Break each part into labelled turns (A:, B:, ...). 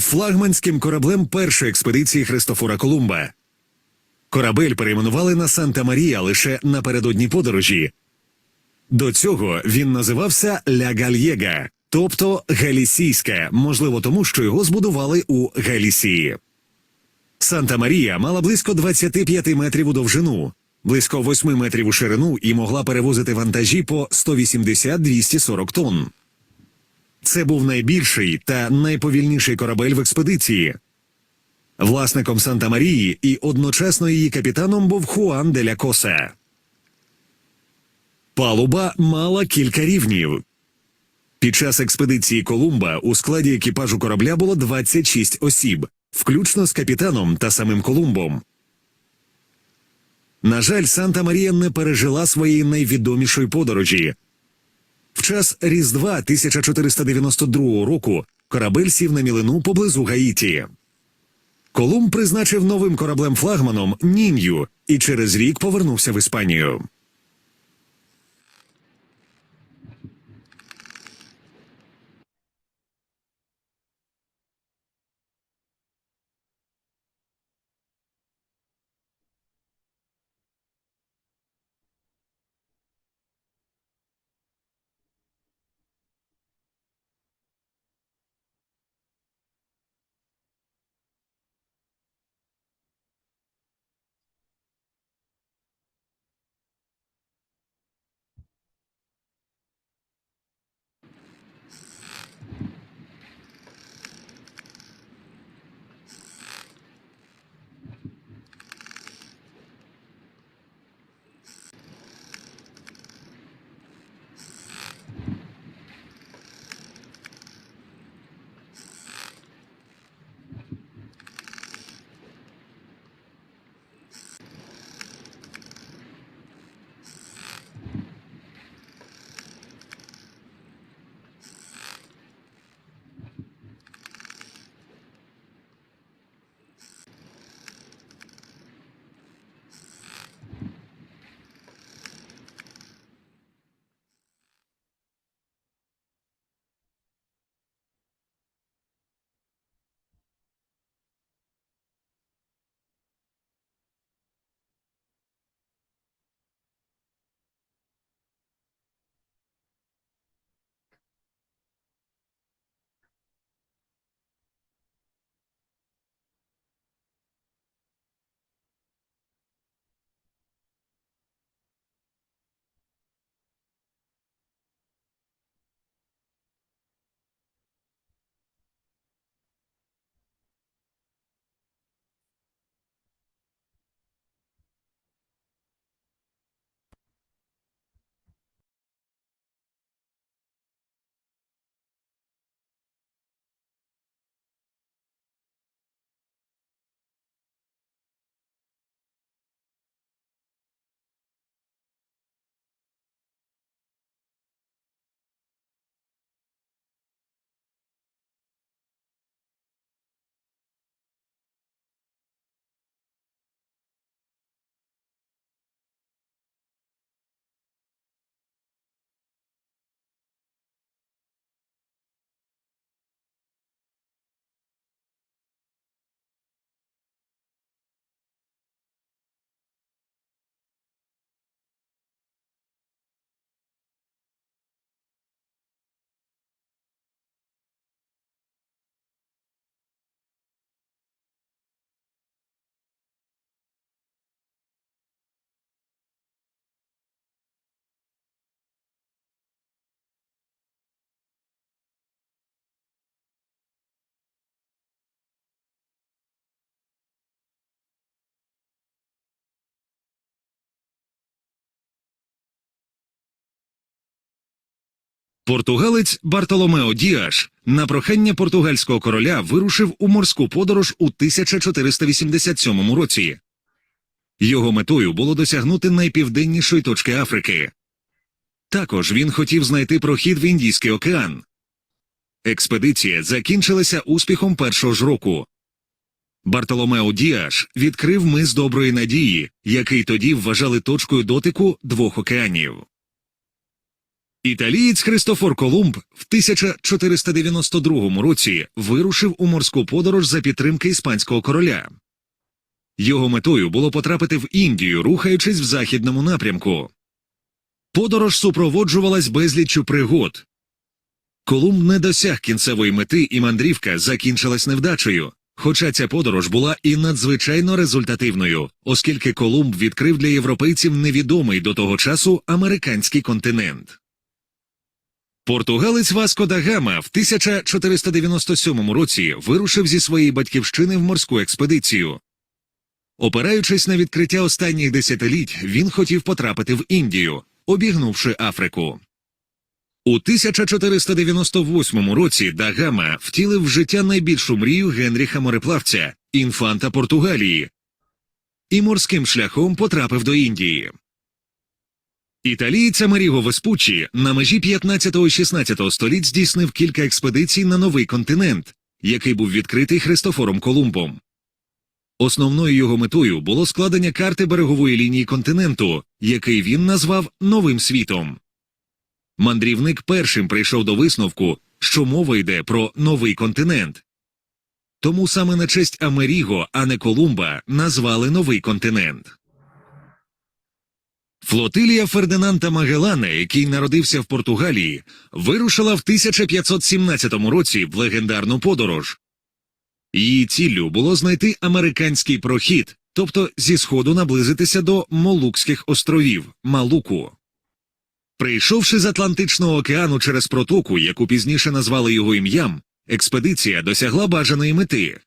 A: флагманським кораблем першої експедиції Христофора Колумба. Корабель перейменували на Санта Марія лише напередодні подорожі. До цього він називався Ля Гальєга, тобто Галісійська, можливо, тому що його збудували у Галісії. Санта Марія мала близько 25 метрів у довжину, близько 8 метрів у ширину і могла перевозити вантажі по 180-240 тонн. Це був найбільший та найповільніший корабель в експедиції. Власником Санта Марії і одночасно її капітаном був Хуан де ля Коса. Палуба мала кілька рівнів. Під час експедиції Колумба у складі екіпажу корабля було 26 осіб, включно з капітаном та самим Колумбом. На жаль, Санта Марія не пережила своєї найвідомішої подорожі. В час Різдва 1492 року корабель сів на мілину поблизу Гаїті. Колумб призначив новим кораблем флагманом Нінью і через рік повернувся в Іспанію. Португалець Бартоломео Діаш на прохання португальського короля вирушив у морську подорож у 1487 році. Його метою було досягнути найпівденнішої точки Африки. Також він хотів знайти прохід в Індійський океан. Експедиція закінчилася успіхом першого ж року. Бартоломео Діаш відкрив мис доброї надії, який тоді вважали точкою дотику двох океанів. Італієць Христофор Колумб в 1492 році вирушив у морську подорож за підтримки іспанського короля. Його метою було потрапити в Індію, рухаючись в західному напрямку. Подорож супроводжувалась безліччю пригод. Колумб не досяг кінцевої мети, і мандрівка закінчилась невдачею. Хоча ця подорож була і надзвичайно результативною, оскільки Колумб відкрив для європейців невідомий до того часу американський континент. Португалець Васко да Гама в 1497 році вирушив зі своєї батьківщини в морську експедицію. Опираючись на відкриття останніх десятиліть, він хотів потрапити в Індію, обігнувши Африку. У 1498 році Дагама втілив в життя найбільшу мрію Генріха мореплавця, інфанта Португалії, і морським шляхом потрапив до Індії. Італієць Амеріго Веспуччі на межі 15-16 століть здійснив кілька експедицій на новий континент, який був відкритий Христофором Колумбом. Основною його метою було складення карти берегової лінії континенту, який він назвав Новим світом. Мандрівник першим прийшов до висновку, що мова йде про новий континент. Тому саме на честь Амеріго, а не Колумба, назвали новий континент. Флотилія Фердинанда Магеллана, який народився в Португалії, вирушила в 1517 році в легендарну подорож. Її ціллю було знайти американський прохід, тобто зі сходу наблизитися до Молукських островів Малуку. Прийшовши з Атлантичного океану через протоку, яку пізніше назвали його ім'ям, експедиція досягла бажаної мети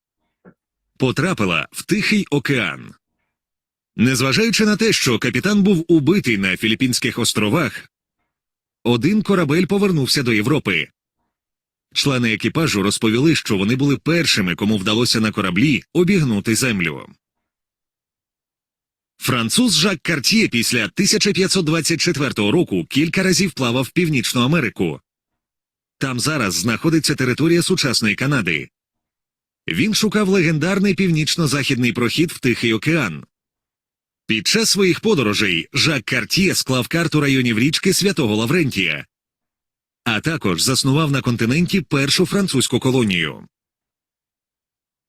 A: потрапила в Тихий океан. Незважаючи на те, що капітан був убитий на Філіппінських островах, один корабель повернувся до Європи. Члени екіпажу розповіли, що вони були першими, кому вдалося на кораблі обігнути землю. Француз Жак Карт'є після 1524 року кілька разів плавав Північну Америку. Там зараз знаходиться територія сучасної Канади. Він шукав легендарний північно-західний прохід в Тихий океан. Під час своїх подорожей Жак Карт'є склав карту районів річки Святого Лаврентія, а також заснував на континенті першу французьку колонію.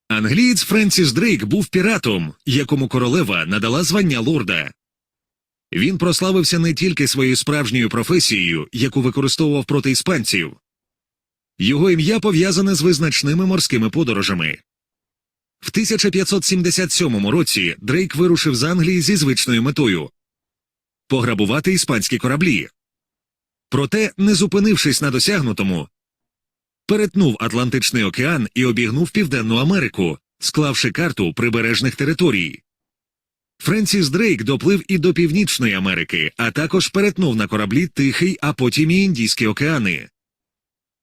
A: Англієць Френсіс Дрейк був піратом, якому королева надала звання лорда. Він прославився не тільки своєю справжньою професією, яку використовував проти іспанців. Його ім'я пов'язане з визначними морськими подорожами. В 1577 році Дрейк вирушив з Англії зі звичною метою пограбувати іспанські кораблі. Проте, не зупинившись на досягнутому, перетнув Атлантичний океан і обігнув Південну Америку, склавши карту прибережних територій. Френсіс Дрейк доплив і до Північної Америки, а також перетнув на кораблі Тихий, а потім і Індійські океани.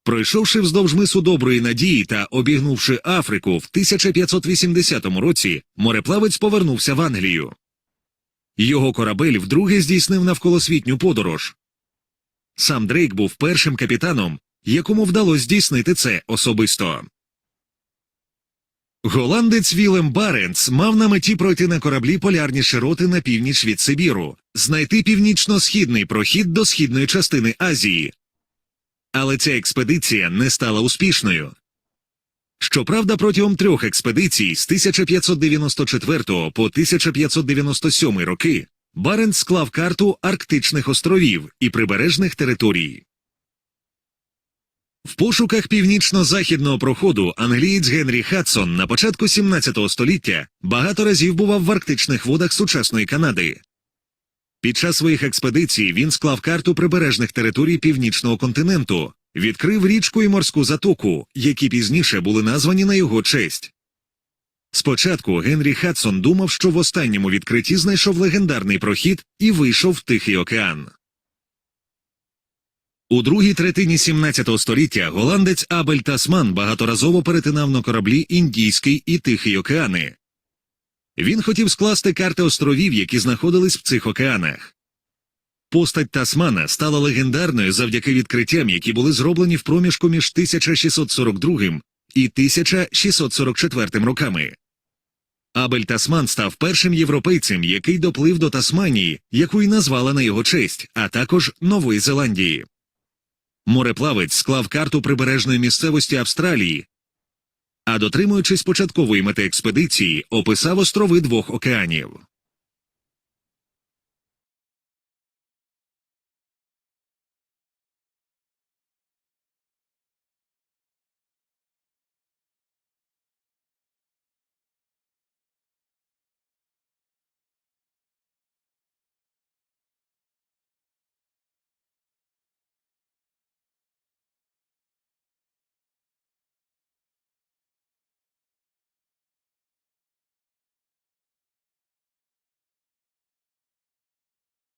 A: Пройшовши вздовж мису Доброї Надії та обігнувши Африку в 1580 році, мореплавець повернувся в Англію. Його корабель вдруге здійснив навколосвітню подорож. Сам Дрейк був першим капітаном, якому вдалося здійснити це особисто. Голландець Вілем Баренц мав на меті пройти на кораблі полярні широти на північ від Сибіру, знайти північно-східний прохід до східної частини Азії. Але ця експедиція не стала успішною. Щоправда, протягом трьох експедицій з 1594 по 1597 роки Баренц склав карту Арктичних островів і прибережних територій. В пошуках північно-західного проходу англієць Генрі Хадсон на початку 17 століття багато разів бував в арктичних водах сучасної Канади. Під час своїх експедицій він склав карту прибережних територій північного континенту, відкрив річку і морську затоку, які пізніше були названі на його честь. Спочатку Генрі Хадсон думав, що в останньому відкритті знайшов легендарний прохід і вийшов в Тихий океан. У другій третині 17 століття голландець Абель Тасман багаторазово перетинав на кораблі Індійський і Тихий океани. Він хотів скласти карти островів, які знаходились в цих океанах. Постать Тасмана стала легендарною завдяки відкриттям, які були зроблені в проміжку між 1642 і 1644 роками. Абель Тасман став першим європейцем, який доплив до Тасманії, яку й назвала на його честь, а також Нової Зеландії. Мореплавець склав карту прибережної місцевості Австралії, а дотримуючись початкової мети експедиції, описав острови двох океанів.